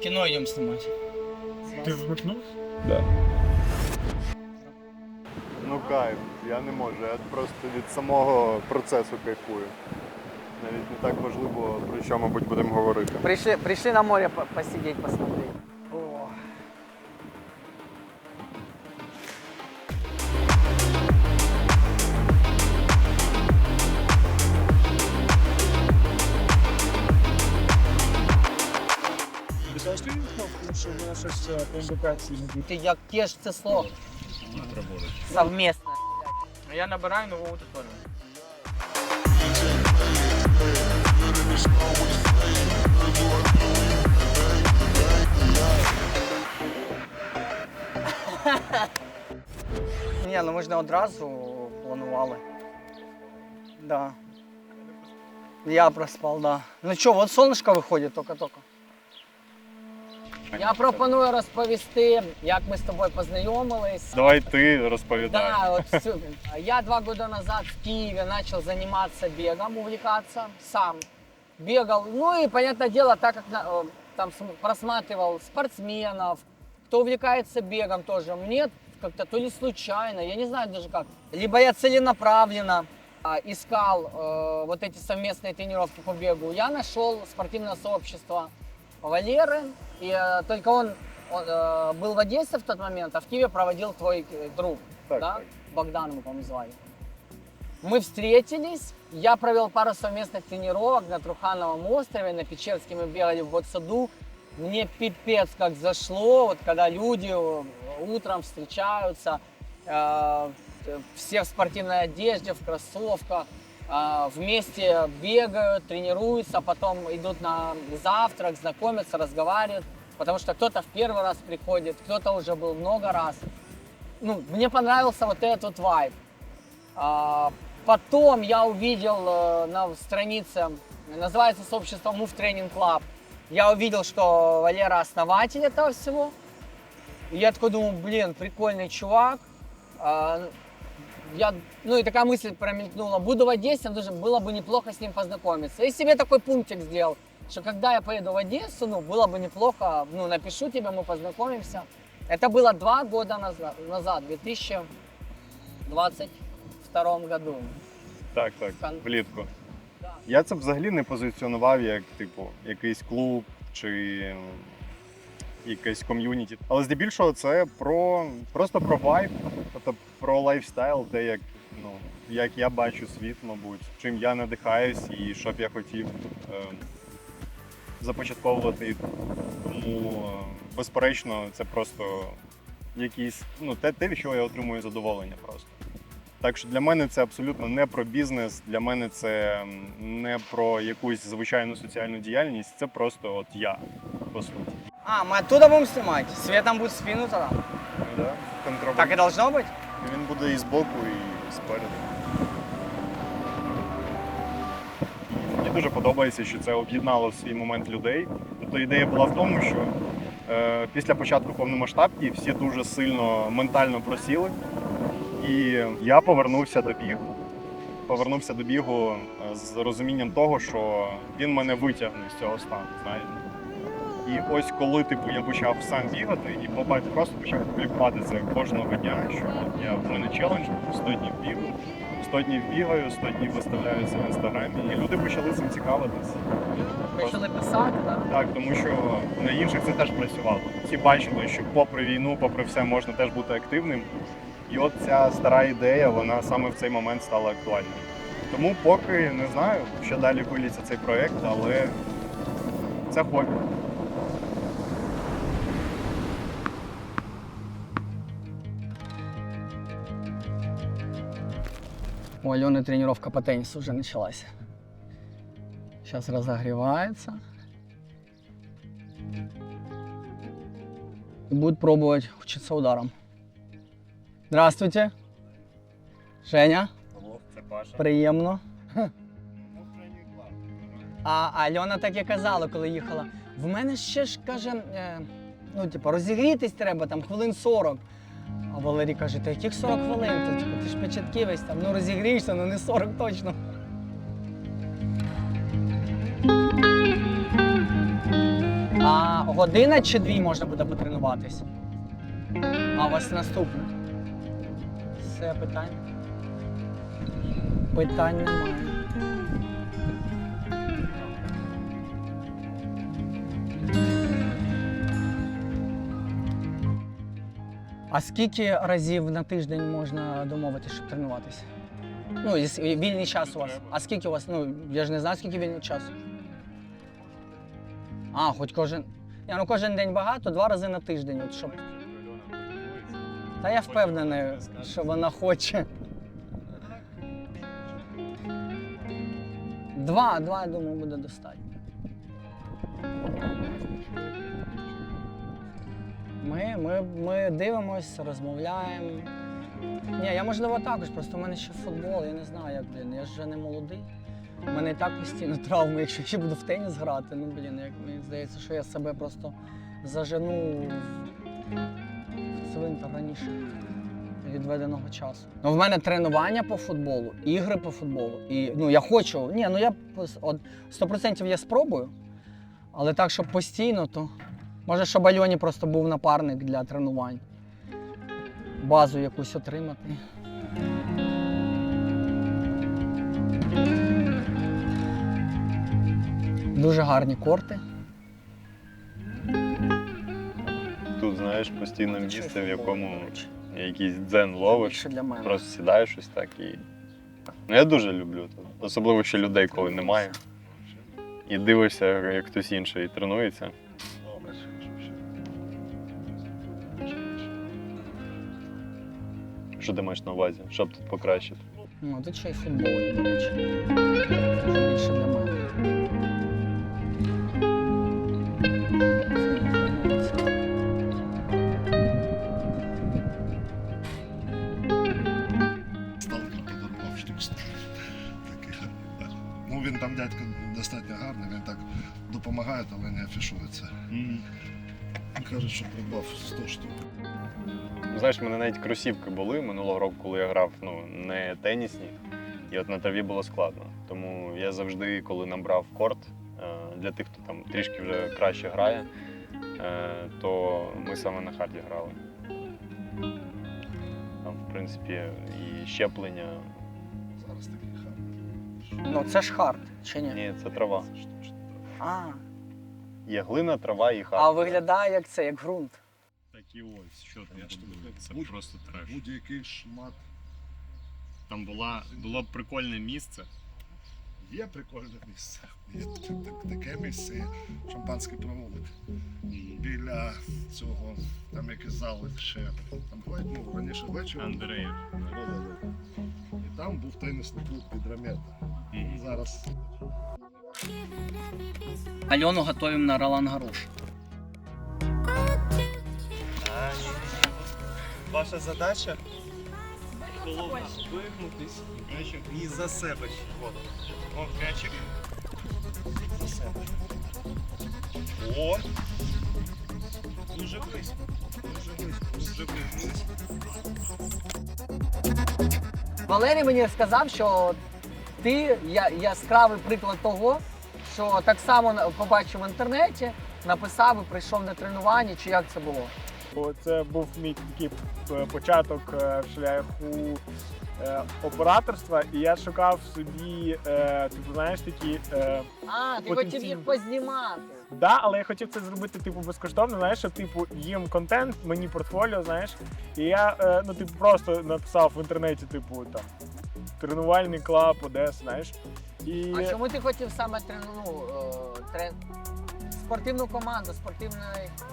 Кино идем снимать. Ти вмикнув? Ну кайф, я не можу. Я просто від самого процесу кайфую. Навіть не так важливо, про що, мабуть, будемо говорити. Прийшли, прийшли на море по- посидеть, посмотреть. Індикації. Ты яке ж це слово? Совместно. А я набираю нову аудиторію. Ні, ну ми ж не одразу планували. Да. Я проспав, да. Ну що, от сонечко виходить тільки-тільки. Я пропоную розповісти, як ми з тобою познайомились. Давай ти розповідай. Да, вот всё. Я два года назад в Киеве начал заниматься бегом, увлекаться сам. Бегал, ну и, понятное дело, так как на- э, там см- просматривал спортсменов, кто увлекается бегом тоже, мне как-то то ли случайно, я не знаю даже как, либо я целенаправленно а, искал э, вот эти совместные тренировки по бегу, я нашел спортивное сообщество Валеры, и э, только он, он, э, был в Одессе в тот момент, а в Киеве проводил твой э, друг, Так, да? так. Богдан его, по-моему, звали. Мы встретились, я провел пару совместных тренировок на Трухановом острове, на Печерске мы бегали в саду. Мне пипец как зашло, вот когда люди э, утром встречаются, э, все в спортивной одежде, в кроссовках, э, вместе бегают, тренируются, потом идут на завтрак, знакомятся, разговаривают, потому что кто-то в первый раз приходит, кто-то уже был много раз. Ну, мне понравился вот этот вайб. А, потом я увидел э, на странице, называется сообщество Move Training Club, я увидел, что Валера основатель этого всего. И я такой думаю, блин, прикольный чувак. А, я, ну и такая мысль промелькнула, буду в Одессе, даже было бы неплохо с ним познакомиться. И себе такой пунктик сделал, что когда я поеду в Одессу, ну было бы неплохо, ну напишу тебе, мы познакомимся. Это было два года назад, назад в 2022 году. Так, так, Кон- влітку. Да. Я це взагалі не позиціонував як, типу, якийсь клуб чи м, якесь ком'юніті. Але здебільшого це про просто про вайб, тобто про лайфстайл, те, як, ну, як я бачу світ, мабуть, чим я надихаюсь і що б я хотів е, започатковувати. Тому, е, безперечно, це просто якісь, ну, те, те, від чого я отримую задоволення просто. Так що для мене це абсолютно не про бізнес, для мене це не про якусь звичайну соціальну діяльність, це просто от я, по суті. А, мы оттуда будем снимать? Светом будет в спину тогда? Да? Так и должно быть? Він буде і збоку, і спереду. Мені дуже подобається, що це об'єднало в свій момент людей. Тобто ідея була в тому, що е, після початку повномасштабки всі дуже сильно ментально просіли. І я повернувся до бігу. Повернувся до бігу е, з розумінням того, що він мене витягне з цього стану. Знаєте. І ось коли типу я почав сам бігати і побачив, просто почав публікувати це кожного дня, що я в мене челендж 100 днів бігу, 100 днів бігаю, 100 днів виставляю це в інстаграмі, і люди почали цим цікавитись. Почали писати, так? Так, тому що на інших це теж працювало. Всі бачили, що попри війну, попри все, можна теж бути активним. І от ця стара ідея, вона саме в цей момент стала актуальною. Тому поки не знаю, що далі виліться цей проєкт, але це хобі. У Алены тренировка по теннису уже началась. Сейчас разогревается. И будет пробовать учиться ударом. Здравствуйте. Женя, приємно. А Альона так і казала, коли їхала. В мене ще ж каже, е, ну, типу, розігрітись треба там хвилин 40. А Валерій каже, та яких 40 хвилин? То, типу, ти ж початківець там, ну розігрієшся, ну не 40 точно. А, година чи дві можна буде потренуватись? А у вас наступне. Все, питань. Питань немає. А скільки разів на тиждень можна домовитися, щоб тренуватися? Ну, і с- і вільний час у вас. А скільки у вас? Ну, я ж не знаю, скільки вільний час. А, хоч кожен. Ні, ну кожен день багато, два рази на тиждень. От щоб... Та я впевнений, що вона хоче. Два, два, я думаю, буде достатньо. Ми, ми, ми дивимося, розмовляємо. Ні, я можливо також, просто в мене ще футбол, я не знаю, як, блін, я ж вже не молодий. У мене і так постійно травми, якщо ще буду в теніс грати, ну блін, як мені здається, що я себе просто зажену в цвинтар раніше відведеного часу. Ну, в мене тренування по футболу, ігри по футболу. І ну я хочу. Ні, ну я от 100% я спробую, але так, щоб постійно, то може, щоб Альоні просто був напарник для тренувань. Базу якусь отримати. Дуже гарні корти. Тут, знаєш, постійно місце, в якому якийсь дзен ловиш, для мене. просто сідаєш щось так і. Ну, я дуже люблю тут. Особливо, що людей, коли немає. І дивишся, як хтось інший тренується. Що ти маєш на увазі? Щоб тут покращити? Ну, тут ще й футбол до речі. Більше для мене. Сталкер подарував штук 100 таких. Ну він там дядько достатньо гарний, він так допомагає, але не афішується. Каже, що придбав 100 штук. Знаєш, в мене навіть кросівки були минулого року, коли я грав ну, не тенісні, і от на траві було складно. Тому я завжди, коли набрав корт, е, для тих, хто там трішки вже краще грає, е, то ми саме на харді грали. Там, в принципі, і щеплення. Зараз такий гарний. Ну, це ж хард, чи ні? Ні, це трава. А, Є глина, трава і а виглядає як це, як ґрунт. Такі ось, що там буде? Це Будь- просто треш. Будь-який шмат. Там була, було б прикольне місце. Є прикольне місце. Є так- так- таке місце, є шампанський провулок. Біля цього, там якийсь зал ще. Там бувають, ну, раніше ввечері. Андреєв. Да-да-да. І там був тенісний клуб Підрамета. Зараз Альону готуємо на Ролан Гаруш. Ваша задача головна вигнутись і за себе. Воду. Вон м'ячик. За себе. О! Дуже близько. Дуже близько. Дуже близько. Валерій мені сказав, що ти я, яскравий приклад того, що так само побачив в інтернеті, написав і прийшов на тренування, чи як це було? Це був мій такий е, початок е, в шляху е, операторства, і я шукав собі, типу, знаєш, такі. А, ти хотів їх познімати. да, але я хотів це зробити типу безкоштовно, знаєш, щоб типу їм контент, мені портфоліо, знаєш. І я ну, типу, просто написав в інтернеті, типу, там тренувальний клаб, Одеса, знаєш. І А чому ти хотів саме трену, ну, е, трен... спортивну команду, спортивну,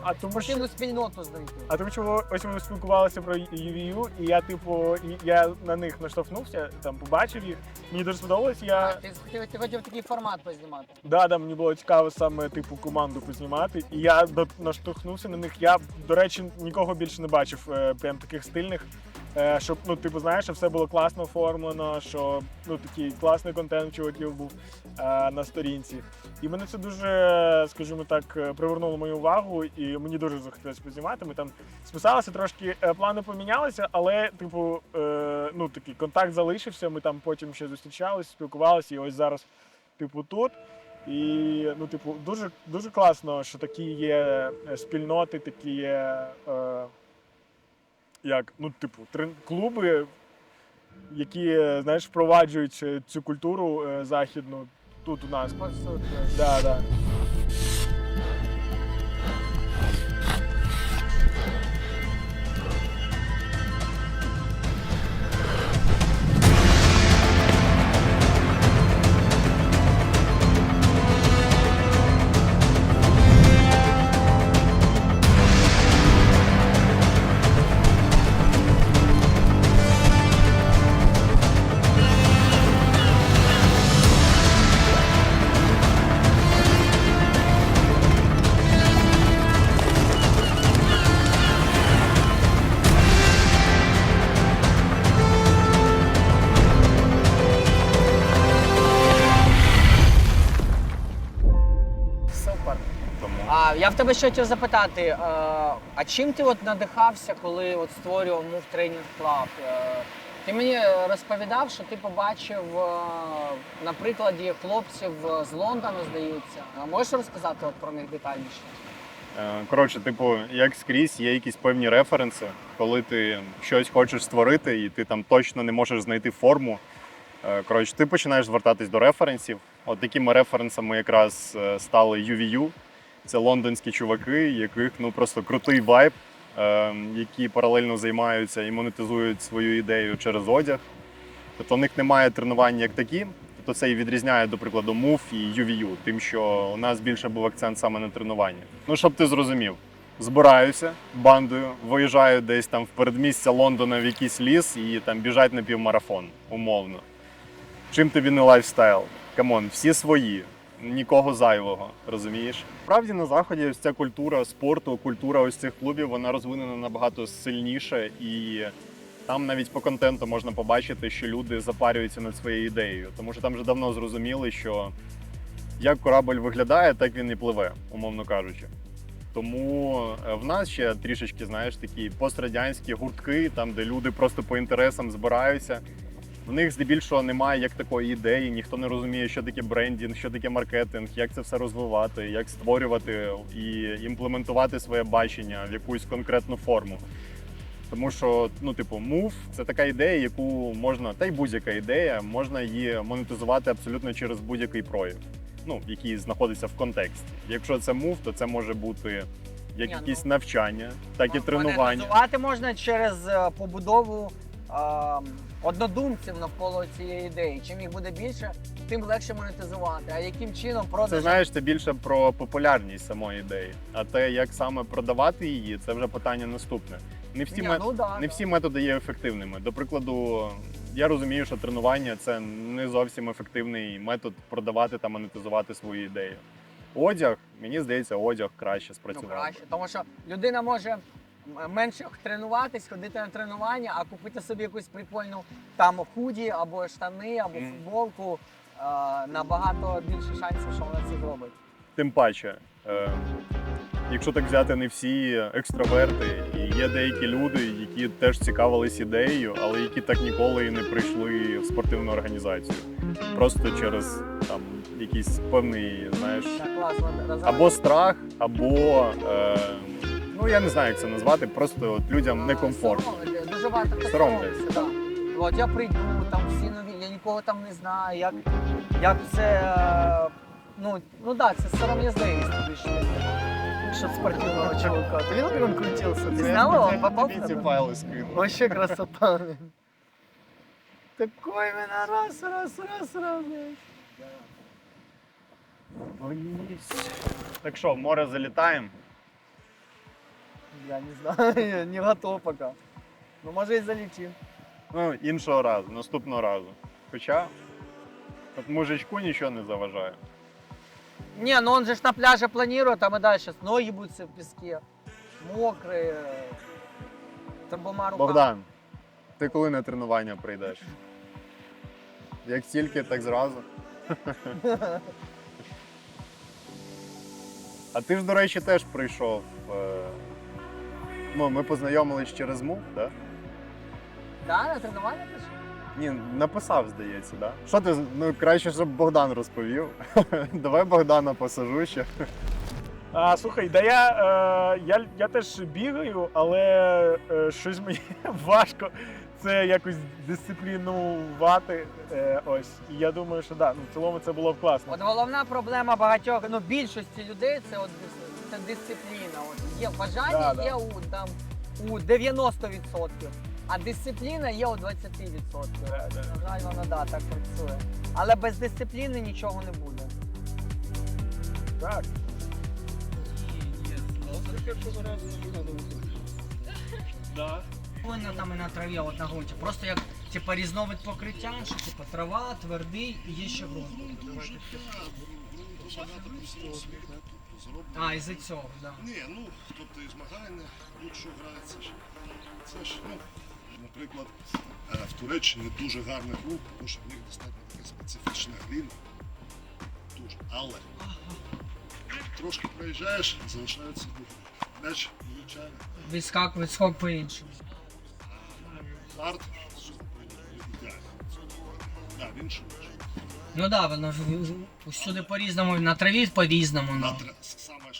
а тому що спортивну спільноту знайти? А тому що ось ми спілкувалися про UVU, і я, типу, я на них наштовхнувся, там побачив їх. Мені дуже сподобалось. А, ти, хотів, ти хотів такий формат познімати. да, да, мені було цікаво саме типу команду познімати. І я наштовхнувся на них. Я, до речі, нікого більше не бачив е, прям таких стильних. Е, Щоб ну, типу, знаєш, щоб все було класно оформлено, що ну такий класний контент чуваків був е, на сторінці. І мене це дуже, скажімо так, е, привернуло мою увагу, і мені дуже захотілося познімати. Ми там списалися, трошки плани помінялися, але, типу, ну такий контакт залишився. Ми там потім ще зустрічалися, спілкувалися, і ось зараз, типу, тут. І ну, типу, дуже, дуже класно, що такі є спільноти, такі є. Е, як, ну, типу, трен- клуби, які, знаєш, впроваджують е, цю культуру е, західну тут у нас. Да, да. Я в тебе ще хотів запитати, е, а чим ти от надихався, коли от створював Move Training Club? Е, Ти мені розповідав, що ти побачив е, на прикладі хлопців з Лондона, здається. Можеш розказати от про них детальніше? Е, Коротше, типу, як скрізь, є якісь певні референси, коли ти щось хочеш створити, і ти там точно не можеш знайти форму. Е, Коротше, ти починаєш звертатись до референсів. От такими референсами якраз е, стали UVU. Це лондонські чуваки, яких ну просто крутий вайб, е, які паралельно займаються і монетизують свою ідею через одяг. Тобто у них немає тренувань як такі. Тобто це і відрізняє, до прикладу, MOVE і UVU, тим, що у нас більше був акцент саме на тренування. Ну, щоб ти зрозумів, збираюся бандою, виїжджаю десь там в передмістя Лондона в якийсь ліс і там біжать на півмарафон, умовно. Чим тобі не лайфстайл? Камон, всі свої, нікого зайвого, розумієш? Справді на заході ось ця культура спорту, культура ось цих клубів, вона розвинена набагато сильніше і там навіть по контенту можна побачити, що люди запарюються над своєю ідеєю, тому що там вже давно зрозуміли, що як корабль виглядає, так він і пливе, умовно кажучи. Тому е, в нас ще трішечки, знаєш, такі пострадянські гуртки, там, де люди просто по інтересам збираються. В них здебільшого немає як такої ідеї, ніхто не розуміє, що таке брендінг, що таке маркетинг, як це все розвивати, як створювати і імплементувати своє бачення в якусь конкретну форму. Тому що, ну, типу, мув це така ідея, яку можна, та й будь-яка ідея, можна її монетизувати абсолютно через будь-який прояв, ну, який знаходиться в контексті. Якщо це мув, то це може бути як Ні, ну, якісь навчання, так і тренування. Монетизувати можна через е, побудову е, однодумців навколо цієї ідеї. Чим їх буде більше, тим легше монетизувати. А яким чином продаж? Це знаєш, це більше про популярність самої ідеї. А те, як саме продавати її, це вже питання наступне. Не всі, Ні, мет- ну, да, не да. всі методи є ефективними. До прикладу, я розумію, що тренування це не зовсім ефективний метод продавати та монетизувати свою ідею. Одяг, мені здається, одяг краще Ну, краще, тому що людина може менше тренуватись, ходити на тренування, а купити собі якусь прикольну там худі або штани, або футболку. е, Набагато більше шансів, що вона це зробить. Тим паче, е, якщо так взяти, не всі екстраверти, і є деякі люди, які теж цікавились ідеєю, але які так ніколи і не прийшли в спортивну організацію. Просто через там якийсь певний, знаєш, Так, класно. разом- або страх, або е, ну я не знаю, як це назвати, просто от людям некомфортно. соромляться, Дуже багато хто Соромляться. соромиться, да. От я прийду, там всі нові, я нікого там не знаю, як, як це. е, Ну, ну так, да, це сором'язливість більше. Щоб спортивного чоловіка. Ти видел, він крутився? Ти зняв його? Попав в тебе? файли скину. Вообще красота. Такой именно раз, раз, раз, раз. Так що, в море залітаємо? Я не знаю, не готов пока. Ну, може і залетим. Ну, іншого разу, наступного разу. Хоча от мужичку нічого не заважає. Не, ну он же ж на пляже планирует, а мы дальше ноги будут в песке. Мокрые. Трамбома рука. Богдан, ти коли на тренування прийдеш? Як тільки, так зразу. А ти ж, до речі, теж прийшов. е, Ну, ми познайомились через МУК, так? Да, на тренування пішов? Ні, написав, здається, да? Що ти, ну краще, щоб Богдан розповів. Давай Богдана посажу ще. А, слухай, да я, е, я, я теж бігаю, але е, щось мені важко це якось дисциплінувати. Е, ось. І я думаю, що да, ну, в цілому це було б класно. От головна проблема багатьох, ну більшості людей це от це дисципліна. От є бажання, Да, да. є у там у 90%, а дисципліна є у 20%. Да, да. На жаль, вона да, так працює. Але без дисципліни нічого не буде. Так. Повинна там і на траві, от на ґрунті. Просто як типа різновид покриття, що типа трава, твердий і є ще ґрунт. Зроблено. А, із-за цього, так. Да. Ні, ну, тобто і змагання, будь-що грається. Це ж, ну, наприклад, е, в Туреччині дуже гарний клуб, тому що в них достатньо така специфічна гліна. Дуже. Але трошки проїжджаєш, залишається м'яч, звичайно. Відскак, відскок по-іншому. Ідеально. Так, він швидше. Ну так, да, воно ж усюди по-різному, на траві по-різному. На Ну. тра-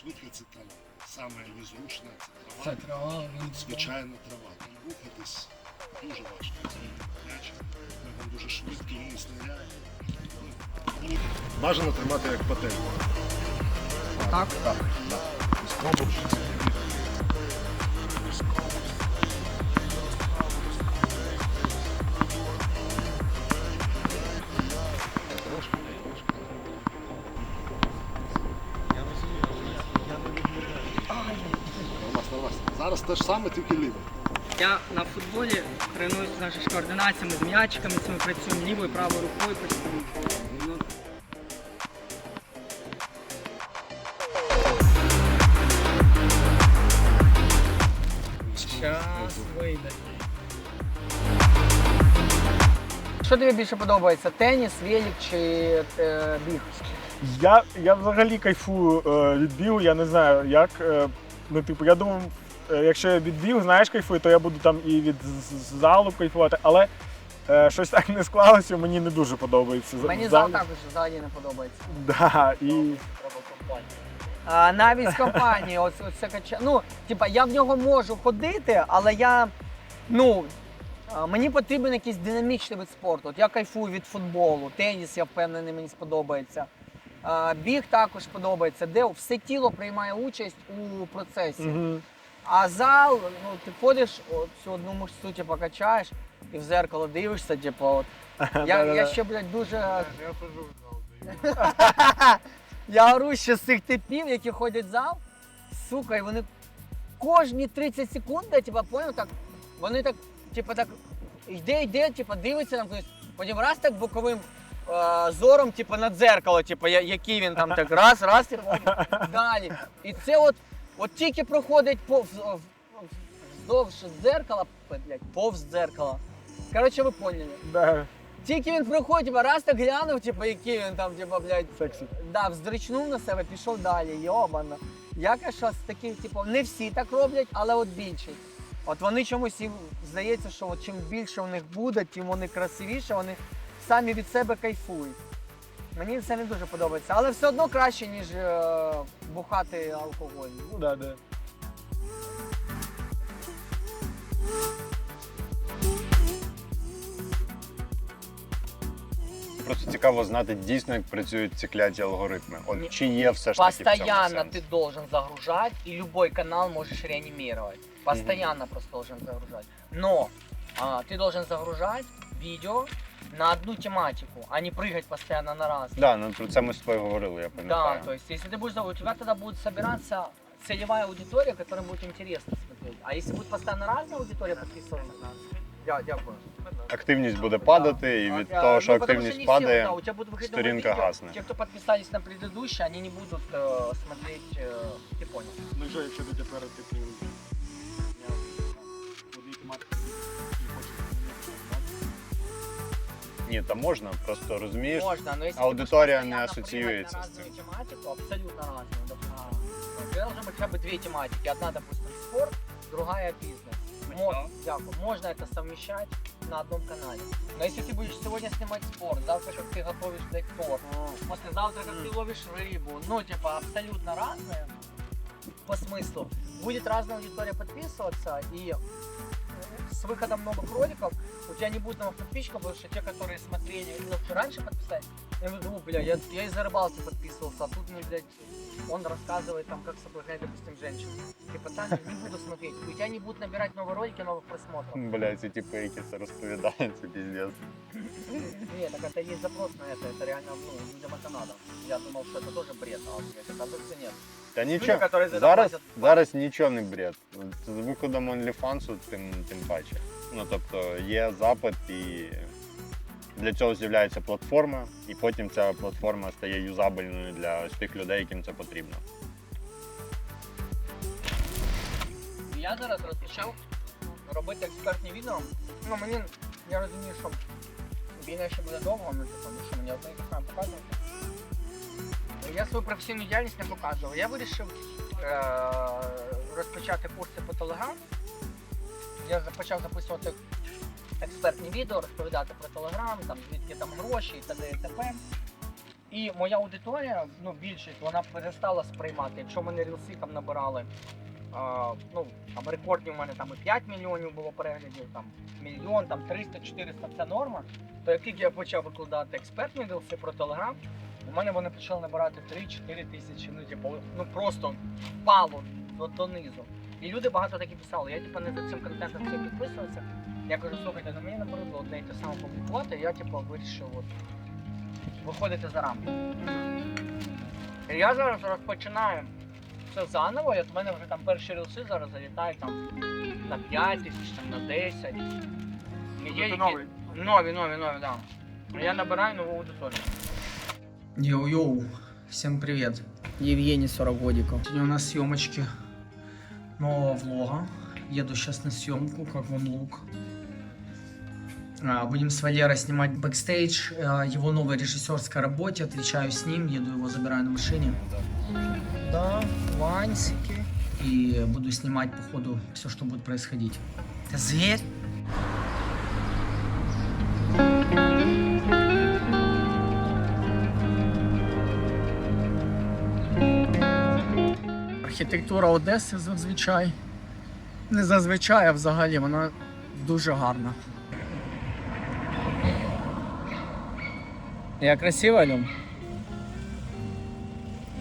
Саме швидке це трава. Саме незручне це Це трава. трава, Звичайна трава. Там рухатись дуже важко. Він дуже швидкий, ниряє. Ну, Бажано тримати як патель. Так? Так, так. Те ж саме, тільки лівий. Я на футболі тренуюсь з координаціями, з м'ячиками, цими працюємо лівою, правою рукою постійно. Час вийде. Що тобі більше подобається? Теніс, велик чи е, біг? Я, я взагалі кайфую е, від бігу, я не знаю, як. Е, ну, типу, я думав, якщо я від бігу, знаєш, кайфую, то я буду там і від залу кайфувати, але е, щось так не склалося, мені не дуже подобається. Мені зал також взагалі не подобається. Да, і... А, навіть з компанії, ось, ось це кача. Ну, типа, я в нього можу ходити, але я. Ну, а, мені потрібен якийсь динамічний вид спорту. От я кайфую від футболу, теніс, я впевнений, мені сподобається. А, біг також подобається, де все тіло приймає участь у процесі. Мгм. А зал, ну ти ходиш, от цю одну мишцю типу, качаєш і в зеркало дивишся, типу, от. Я, я ще, блядь, дуже. Я ору ще з цих типів, які ходять в зал, сука, і вони кожні 30 секунд, я, типа, поняв, так, вони так, типа, так, йде, йде, типа, дивиться на когось, потім раз так боковим е, зором, типа, на дзеркало, типа, я- який він там так, раз, раз, типа, далі. І це от, от тільки проходить повз, вздовж дзеркала, блядь, повз дзеркала. Коротше, ви поняли. Да, Тільки він приходить, типа, раз так глянув, типа, який він там, типа, блядь, сексі. да, вздричнув на себе, пішов далі, йобана. Я кажу, з таких, типу, не всі так роблять, але от більшість. От вони чомусь їм здається, що от чим більше у них буде, тим вони красивіше, вони самі від себе кайфують. Мені це не дуже подобається, але все одно краще, ніж е, бухати алкоголь. Ну да, да. Просто цікаво знати дійсно, як працюють ці кляті алгоритми. От чи є все ж таки в цьому Постоянно сенс? ты должен загружать, и любой канал можешь реанимировать. Постоянно просто должен загружать. Но а, ты должен загружать видео на одну тематику, а не прыгать постоянно на раз. Да, ну про це ми з тобою говорили, я Да, пам'ятаю. то есть если ты будешь, заг- у тебя тогда будет собираться целевая аудитория, которая будет интересно смотреть. А если будет постоянно разная аудитория подписываться на нас, я, дякую. Активність буде падати, і від А, того, що ну, потому активність не падає, все, да, у тебя будут выходить новые сторінка видео. гасне. Те, кто подписались на предыдущие, они не будут э, смотреть, э, ты понял. Ну що, якщо ти тепер, типу, ні, та можна, просто розумієш. Можно, но если аудитория ты будешь не постоянно ассоциируется прыгать с на разную тематику, абсолютно разную. доп- а, ну, у тебя должно быть хотя бы две тематики. Одна, допустим, спорт, другая бизнес. Мо- дякую. Можно это совмещать на одном канале. Но если ты будешь сегодня снимать спорт, завтра как ты готовишь декор, послезавтра как ты ловишь рыбу, ну типа абсолютно разные по смыслу. Будет разная аудитория подписываться и с выходом новых роликов у тебя не будет новых подписчиков, потому что те, которые смотрели, ну, раньше подписались, я говорю, «Ну, бля, я, я из-за рыбалки подписывался, а тут мне, блядь, он рассказывает там, как соблазнять, допустим, женщин. Типа, так, не буду смотреть. У тебя не будут набирать новые ролики, новых просмотров. Бля, ці типи, які це розповідають, це піздець. Нет, так это есть запрос на это, это реально, ну, людям это надо. Я думал, что это тоже бред, а блядь, оказывается нет. Та нічого. Зараз, зараз нічого не бред. З виходом OnlyFans тим, тим паче. Ну тобто є запит і для цього з'являється платформа, і потім ця платформа стає юзабельною для тих людей, яким це потрібно. Я зараз розпочав робити експертні відео. Ну, мені, я розумію, що війна ще буде довго, ну, типу, що мені одне показувати. Я свою професійну діяльність не показував. Я вирішив е- розпочати курси по Телеграм. Я почав записувати експертні відео, розповідати про Телеграм, там, звідки там гроші і т.д. і т.п. І моя аудиторія, ну більшість, вона перестала сприймати. Якщо мене рілси там набирали а, ну, там рекордні у мене там і 5 мільйонів було переглядів, там мільйон, там 300-400 це норма. То як тільки я почав викладати експертні рілси про Телеграм, у мене вони почали набирати 3-4 тисячі, ну типу, ну просто впало до, донизу. І люди багато такі писали, я типу не за цим контентом всім підписувався. Я кажу, слухайте, ну мені набридло одне і те саме публікувати, я типу вирішив от, виходити за рамки. І я зараз розпочинаю все заново, і от в мене вже там перші рілси зараз залітають там на 5 тисяч, там на 10. Є новий. Нові, нові, нові, да. Я набираю нову аудиторію. Йоу-йоу, всем привет. Евгений 40 годиков. Сегодня у нас съемочки нового влога. Еду сейчас на съемку, как вам лук. А, Будем с Валерой снимать бэкстейдж а, его новой режиссерской работе. Отвечаю с ним, еду его забираю на машине. Да, вансики. И буду снимать по ходу все, что будет происходить. Это зверь? Архітектура Одеси зазвичай. Не зазвичай, а взагалі вона дуже гарна. Я красива, Люм?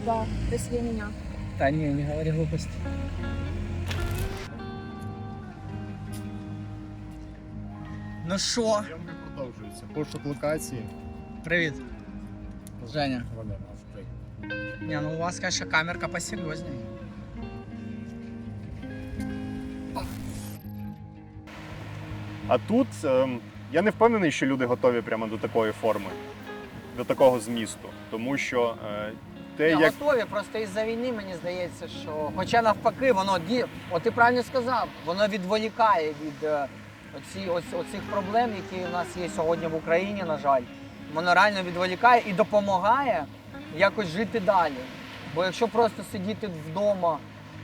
Да, красивее меня. Та ні, не говори глупості. Ну що, Зйомки продовжуються. Пошук локації. привіт. Женя. Валера, Не, ну у вас, конечно, камерка посерьезнее. А тут ем, я не впевнений, що люди готові прямо до такої форми, до такого змісту. Тому що е, те, Я як готові, просто із-за війни мені здається, що. Хоча навпаки, воно от ти правильно сказав, воно відволікає від е, оці, оць- оцих проблем, які у нас є сьогодні в Україні, на жаль. Воно реально відволікає і допомагає якось жити далі. Бо якщо просто сидіти вдома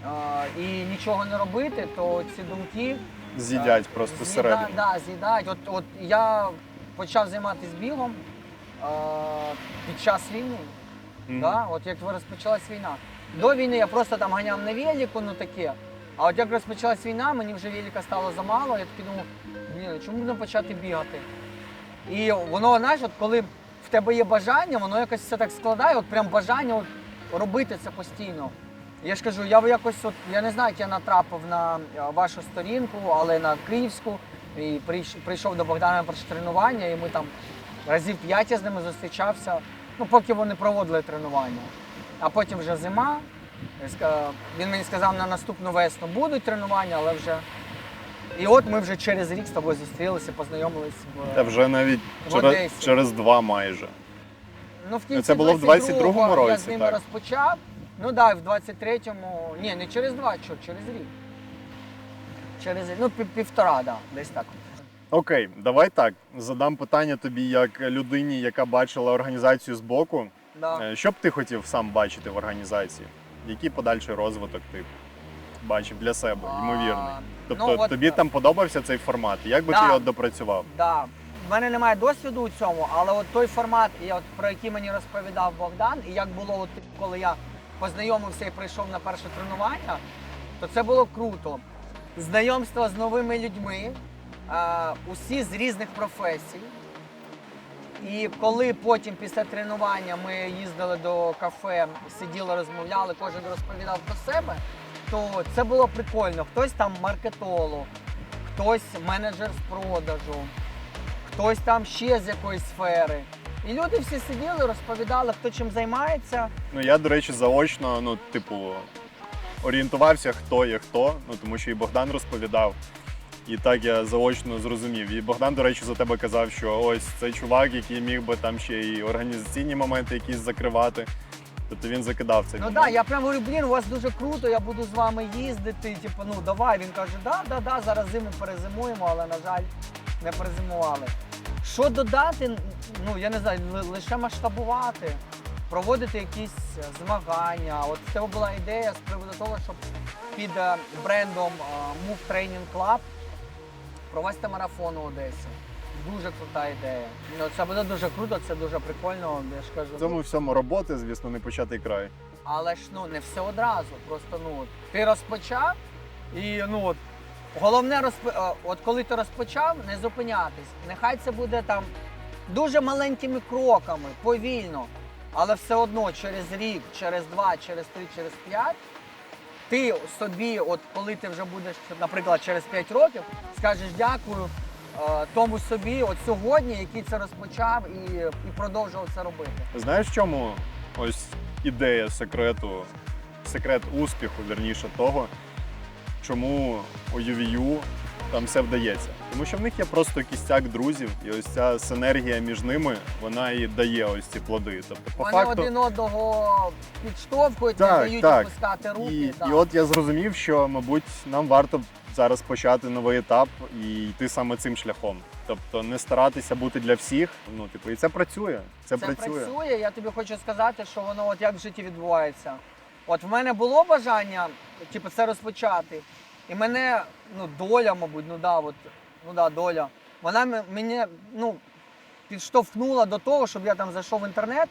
е, і нічого не робити, то ці думки з'їдять просто З'їда- зсередини. Да, з'їдають. От, от я почав займатися бігом е, під час війни. Мгм. Да? От як розпочалась війна. До війни я просто там ганяв на велику, ну таке. А от як розпочалась війна, мені вже велика стало замало, я такий думав, блін, чому не почати бігати? І воно, знаєш, от коли в тебе є бажання, воно якось все так складає, от прям бажання от, робити це постійно. Я ж кажу, я якось от, я не знаю, як я натрапив на е, вашу сторінку, але на київську. І прийш- прийшов до Богдана перше тренування, і ми там разів п'ять я з ними зустрічався, ну поки вони проводили тренування. А потім вже зима. Він мені сказав, на наступну весну будуть тренування, але вже. І от ми вже через рік з тобою зустрілися, познайомились в. Та вже навіть В через, Одесі. через два майже. Ну, в кінці Це було в 22-му 22-го Я році, з ними так? розпочав. Ну так, да, в 23-му. Ні, не через два, що, через рік. Через рік. Ну, пів- півтора, да, десь так. Окей, давай так. Задам питання тобі як людині, яка бачила організацію збоку. Да. Е, Що б ти хотів сам бачити в організації? Який подальший розвиток ти бачив для себе, ймовірний. А, Тобто ну, от, тобі там подобався цей формат? Як би Да. ти його допрацював? Да. В мене немає досвіду у цьому, але от той формат, і от, про який мені розповідав Богдан, і як було, от, коли я познайомився і прийшов на перше тренування, то це було круто. Знайомство з новими людьми, е, усі з різних професій. І коли потім після тренування ми їздили до кафе, сиділи, розмовляли, кожен розповідав про себе, то це було прикольно. Хтось там маркетолог, хтось менеджер з продажу, хтось там ще з якоїсь сфери. І люди всі сиділи, розповідали, хто чим займається. Ну я, до речі, заочно, ну, типу, орієнтувався, хто є хто, ну тому що і Богдан розповідав. І так я заочно зрозумів. І Богдан, до речі, за тебе казав, що ось цей чувак, який міг би там ще і організаційні моменти якісь закривати. Тобто він закидав цей Ну так, момент. да, я прям говорю, блін, у вас дуже круто, я буду з вами їздити. Типу, ну давай. Він каже, да, да, да, зараз зиму перезимуємо, але на жаль, не перезимували. Що додати? Ну я не знаю, лише масштабувати, проводити якісь змагання. От в тебе була ідея з приводу того, щоб під е, брендом е, Move Training Club провести марафон у Одесі. Дуже крута ідея. Ну, це буде дуже круто, це дуже прикольно. Я ж кажу. В цьому всьому роботи, звісно, не початий край. Але ж ну не все одразу. Просто ну ти розпочав, і ну от головне розп... е, от коли ти розпочав, не зупинятись. Нехай це буде там дуже маленькими кроками, повільно. Але все одно через рік, через два, через три, через п'ять. Ти собі, от коли ти вже будеш, наприклад, через 5 років, скажеш дякую е, тому собі, от сьогодні, який це розпочав і, і продовжував це робити. Знаєш, в чому ось ідея секрету, секрет успіху, вірніше того, чому UVU там все вдається? Тому що в них є просто кістяк друзів, і ось ця синергія між ними вона і дає ось ці плоди. Тобто, по Вони факту, один одного підштовхують, не дають так. опускати руки. і, так. і от я зрозумів, що, мабуть, нам варто зараз почати новий етап і йти саме цим шляхом. Тобто не старатися бути для всіх. Ну, типу, і це працює. Це, це працює. працює. Я тобі хочу сказати, що воно от як в житті відбувається. От в мене було бажання, типу, це розпочати. І мене, ну, доля, мабуть, ну да, от, ну да, доля. Вона мене ну, підштовхнула до того, щоб я там зайшов в інтернет.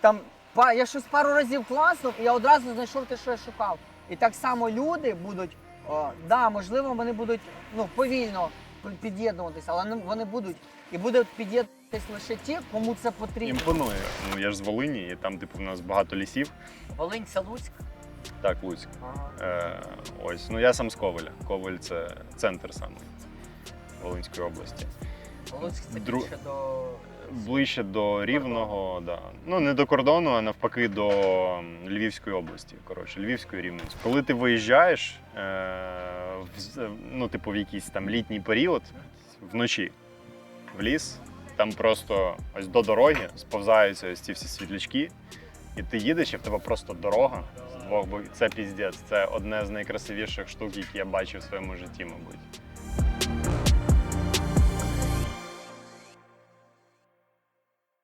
Там я щось пару разів класнув, і я одразу знайшов те, що я шукав. І так само люди будуть, о, да, можливо, вони будуть ну, повільно під'єднуватися, але вони- вони будуть. І будуть під'єднуватись лише ті, кому це потрібно. Імпонує. Ну я ж з Волині, і там, типу, в нас багато лісів. Волинь, це Луцьк. Так, Луцьк. Ага. Е, ось, ну я сам з Ковеля. Ковель це центр саме Волинської області. Луцьк це Дру- більше до. Ближче до Рівного, да. ну не до кордону, а навпаки до Львівської області. Коротше, Львівської Рівненської. Коли ти виїжджаєш, е, в, ну, типу, в якийсь там літній період вночі в ліс, там просто ось до дороги сповзаються ось ці всі світлячки, і ти їдеш, і в тебе просто дорога з двох боків. Це піздець. Це одне з найкрасивіших штук, які я бачив в своєму житті, мабуть.